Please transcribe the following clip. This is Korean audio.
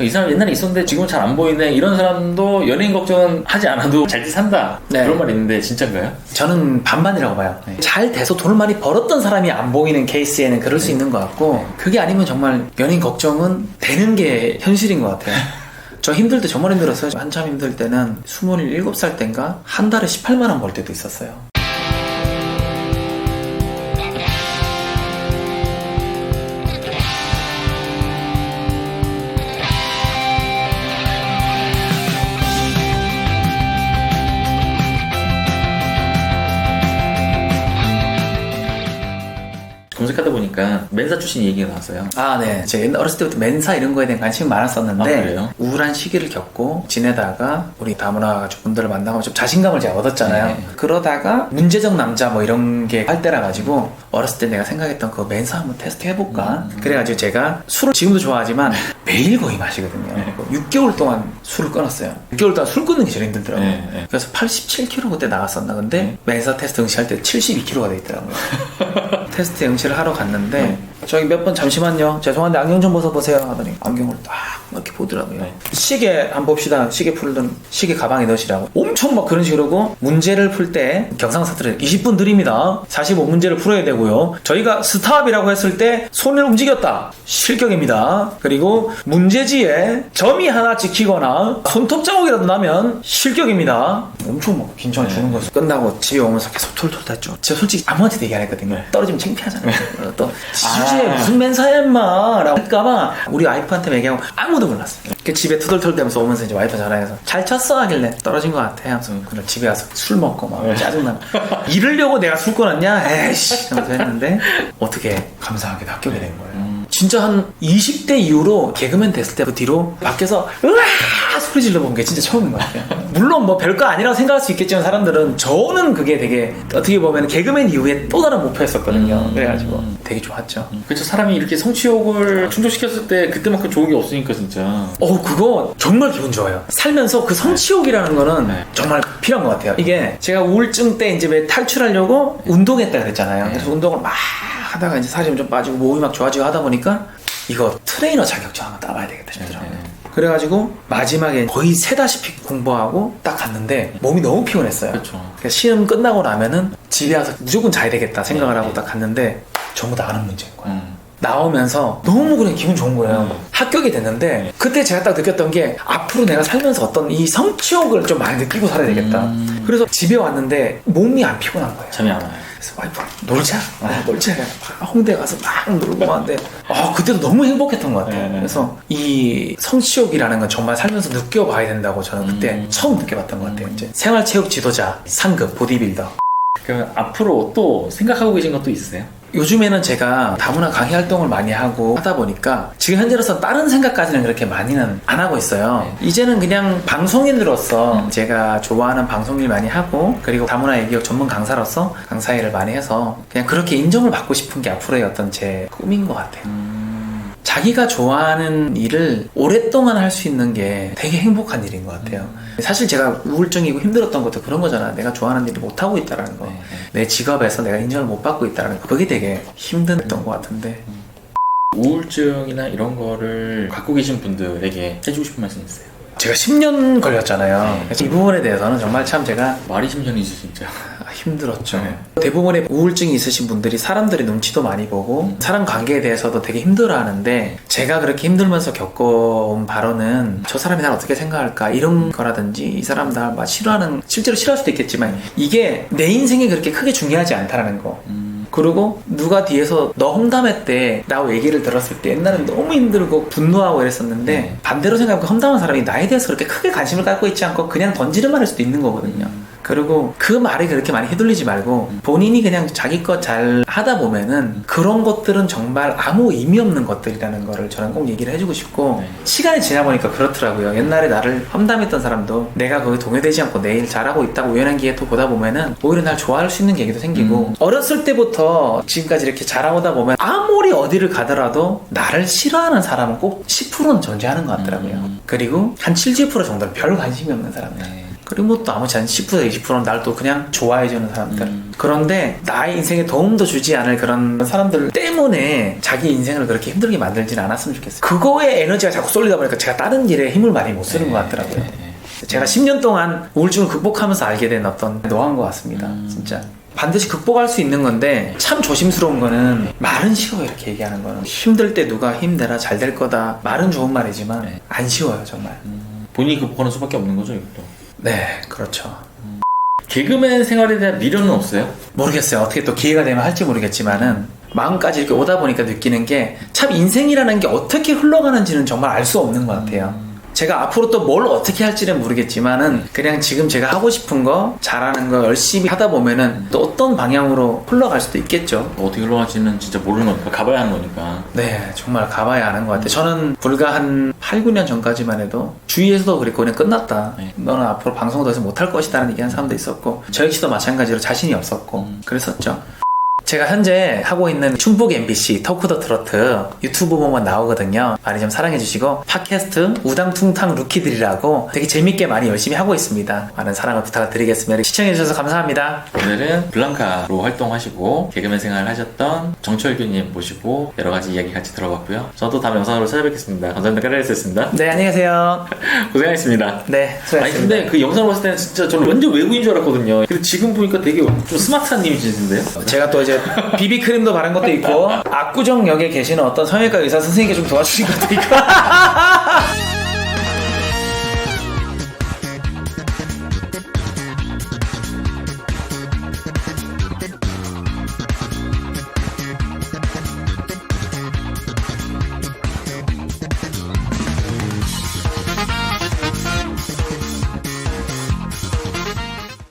이 사람 옛날에 있었는데 지금은 잘 안 보이네 이런 사람도 연예인 걱정은 하지 않아도 잘 산다 네. 그런 말이 있는데 진짜인가요? 저는 반반이라고 봐요. 네. 잘 돼서 돈을 많이 벌었던 사람이 안 보이는 케이스에는 그럴 수 있는 것 같고 그게 아니면 정말 연예인 걱정은 되는 게 현실인 것 같아요. 저 힘들 때 정말 힘들었어요. 한참 힘들 때는 27살 땐가 한 달에 18만 원 벌 때도 있었어요. 검색하다 보니까 맨사 출신 얘기가 나왔어요 아, 네. 제가 어렸을 때부터 맨사 이런 거에 대한 관심이 많았었는데 아, 그래요? 우울한 시기를 겪고 지내다가 우리 다문화 가족분들을 만나고 좀 자신감을 제가 얻었잖아요. 네. 그러다가 문제적 남자 뭐 이런 게 할 때라 가지고 어렸을 때 내가 생각했던 그 맨사 한번 테스트 해볼까. 음. 그래가지고 제가 술을 지금도 좋아하지만 매일 거의 마시거든요. 네. 6개월 동안 술을 끊었어요. 6개월 동안 술 끊는 게 제일 힘들더라고요. 네, 네. 그래서 87kg 그때 나갔었나 근데 맨사 테스트 응시할 때 72kg가 돼 있더라고요. 테스트 응시를 하러 갔는데 저기 몇 번 잠시만요. 죄송한데 안경 좀 벗어보세요 하더니 안경을 딱 이렇게 보더라고요. 네. 시계 한번 봅시다. 시계 풀던 시계 가방에 넣으시라고. 엄청 막 그런 식으로 하고 문제를 풀 때 경상사들은 20분 드립니다. 45문제를 풀어야 되고 요. 저희가 스탑이라고 했을 때 손을 움직였다. 실격입니다. 그리고 문제지에 점이 하나 찍히거나 손톱 자국이라도 나면 실격입니다. 엄청 막 긴장을 주는 거죠. 끝나고 집에 오면서 계속 툴툴 탔죠. 제가 솔직히 아무한테도 얘기 안 했거든요. 떨어지면 창피하잖아요. 어, 또 주제에 무슨 맨사야 임마 라고 할까봐 우리 와이프한테 얘기하고 아무도 몰랐어요. 그 집에 투덜투덜대면서 오면서 이제 와이프 전화해서 잘 쳤어 하길래 떨어진 것 같아 하면서 그날 집에 가서 술 먹고 막 짜증나고 이러려고 내가 술 끊었냐? 에이씨 하면서 했는데 어떻게 감사하게 합격이 된 거예요. 진짜 한 20대 이후로 개그맨 됐을 때 그 뒤로 밖에서 으아 소리 질러본 게 진짜 처음인 것 같아요. 물론 뭐 별거 아니라고 생각할 수 있겠지만 사람들은 저는 그게 되게 어떻게 보면 개그맨 이후에 또 다른 목표였었거든요. 음. 그래가지고 되게 좋았죠. 그렇죠 사람이 이렇게 성취욕을 충족시켰을 때 그때만큼 좋은 게 없으니까 진짜 어, 그거 정말 기분 좋아요. 살면서 그 성취욕이라는 거는 네. 정말 필요한 것 같아요. 이게 제가 우울증 때 이제 왜 탈출하려고 운동했다 그랬잖아요. 네. 그래서 운동을 막 하다가 이제 살이 좀 빠지고 몸이 막 좋아지고 하다 보니까 이거 트레이너 자격증 한번 따봐야 되겠다 싶더라고요. 네. 그래가지고 마지막에 거의 새다시피 공부하고 딱 갔는데 몸이 너무 피곤했어요. 그렇죠 그래서 시험 끝나고 나면은 집에 와서 무조건 자야 되겠다 생각을 하고 딱 갔는데 전부 다 아는 문제인 거예요. 음. 나오면서 너무 그냥 기분 좋은 거예요. 음. 합격이 됐는데 그때 제가 딱 느꼈던 게 앞으로 내가 살면서 어떤 이 성취욕을 좀 많이 느끼고 살아야 되겠다. 음. 그래서 집에 왔는데 몸이 안 피곤한 거예요. 잠이 안 와요 그래서 와이프 놀자, 아, 놀자. 막 홍대 가서 막 놀고 왔는데 아 그때도 너무 행복했던 것 같아요. 네, 네. 그래서 이 성취욕이라는 건 정말 살면서 느껴봐야 된다고 저는 그때 음. 처음 느껴봤던 것 같아요. 이제 생활체육 지도자, 상급, 보디빌더. 그러면 앞으로 또 생각하고 계신 것도 있으세요? 요즘에는 제가 다문화 강의 활동을 많이 하고 하다 보니까 지금 현재로서 다른 생각까지는 그렇게 많이는 안 하고 있어요. 이제는 그냥 방송인으로서 제가 좋아하는 방송일 많이 하고 그리고 다문화 얘기학 전문 강사로서 강사 일을 많이 해서 그냥 그렇게 인정을 받고 싶은 게 앞으로의 어떤 제 꿈인 것 같아요. 자기가 좋아하는 일을 오랫동안 할 수 있는 게 되게 행복한 일인 것 같아요. 사실 제가 우울증이고 힘들었던 것도 그런 거잖아요. 내가 좋아하는 일을 못 하고 있다라는 거. 네, 네. 내 직업에서 내가 인정을 못 받고 있다는 거. 그게 되게 힘들었던 것 같은데. 우울증이나 이런 거를 갖고 계신 분들에게 해주고 싶은 말씀 있으세요? 제가 10년 걸렸잖아요. 네. 그래서 이 부분에 대해서는 정말 참 제가 말이 심전이지 진짜 힘들었죠. 네. 대부분의 우울증이 있으신 분들이 사람들의 눈치도 많이 보고 음. 사람 관계에 대해서도 되게 힘들어하는데 제가 그렇게 힘들면서 겪어온 바로는 저 사람이 날 어떻게 생각할까 이런 거라든지 이 사람 날막 싫어하는 실제로 싫어할 수도 있겠지만 이게 내 인생에 그렇게 크게 중요하지 않다라는 거. 음. 그리고 누가 뒤에서 너 험담했대 라고 얘기를 들었을 때 옛날엔 너무 힘들고 분노하고 이랬었는데 네. 반대로 생각하면 험담한 사람이 나에 대해서 그렇게 크게 관심을 갖고 있지 않고 그냥 던지는 말일 수도 있는 거거든요. 그리고 그 말에 그렇게 많이 휘둘리지 말고 본인이 그냥 자기 것 잘 하다 보면은 그런 것들은 정말 아무 의미 없는 것들이라는 거를 저는 꼭 얘기를 해주고 싶고 네. 시간이 지나 보니까 그렇더라고요. 옛날에 나를 험담했던 사람도 내가 거기 동요되지 않고 내일 잘하고 있다고 우연한 기회에 또 보다 보면은 오히려 날 좋아할 수 있는 계기도 생기고 어렸을 때부터 지금까지 이렇게 자라오다 보면 아무리 어디를 가더라도 나를 싫어하는 사람은 꼭 10%는 존재하는 것 같더라고요. 음. 그리고 한 70% 정도는 별 관심이 없는 사람들. 네. 그리고 또 아무렇지 않은 10% 20%는 날 또 그냥 좋아해주는 사람들. 음. 그런데 나의 인생에 도움도 주지 않을 그런 사람들 때문에 자기 인생을 그렇게 힘들게 만들지는 않았으면 좋겠어요. 그거에 에너지가 자꾸 쏠리다 보니까 제가 다른 일에 힘을 많이 못 쓰는 것 같더라고요. 네, 네. 제가 10년 동안 우울증을 극복하면서 알게 된 어떤 노하우인 것 같습니다. 진짜. 반드시 극복할 수 있는 건데 참 조심스러운 거는 말은 쉬워요 이렇게 얘기하는 거는 힘들 때 누가 힘내라 잘 될 거다 말은 좋은 말이지만 네. 안 쉬워요 정말 본인이 극복하는 수밖에 없는 거죠, 이것도. 네 그렇죠. 개그맨 생활에 대한 미련은 없어요? 모르겠어요. 어떻게 또 기회가 되면 할지 모르겠지만은 마음까지 이렇게 오다 보니까 느끼는 게 참 인생이라는 게 어떻게 흘러가는지는 정말 알 수 없는 것 같아요 제가 앞으로 또 뭘 어떻게 할지는 모르겠지만은 그냥 지금 제가 하고 싶은 거 잘하는 거 열심히 하다 보면은 또 어떤 방향으로 흘러갈 수도 있겠죠 뭐 어떻게 흘러갈지는 진짜 모르는 거니까, 가봐야 하는 거니까. 네, 정말 가봐야 아는 것 같아요. 저는 불과 한 8, 9년 전까지만 해도 주위에서도 그랬고 그냥 끝났다. 네. 너는 앞으로 방송을 더 이상 못할 것이다라는 얘기하는 사람도 있었고 저 역시도 마찬가지로 자신이 없었고 음. 그랬었죠. 제가 현재 하고 있는 충북 MBC 터크 더 트로트 유튜브 보면 나오거든요. 많이 좀 사랑해 주시고 팟캐스트 우당퉁탕 루키들이라고 되게 재밌게 많이 열심히 하고 있습니다. 많은 사랑을 부탁드리겠습니다. 시청해 주셔서 감사합니다. 오늘은 블랑카로 활동하시고 개그맨 생활을 하셨던 정철규님 모시고 여러 가지 이야기 같이 들어봤고요. 저도 다음 영상으로 찾아뵙겠습니다. 감사합니다. 까라리스였습니다. 네, 안녕히 계세요. 고생하셨습니다. 네, 아니 수고하셨습니다. 근데 그 영상 봤을 때는 진짜 저는 완전 외국인 줄 알았거든요. 근데 지금 보니까 되게 좀 스마트한 이미지인데요? 제가 또 이제 비비크림도 바른 것도 있고 압구정 역에 계시는 어떤 성형외과 의사 선생님께 좀 도와주신 것도 있고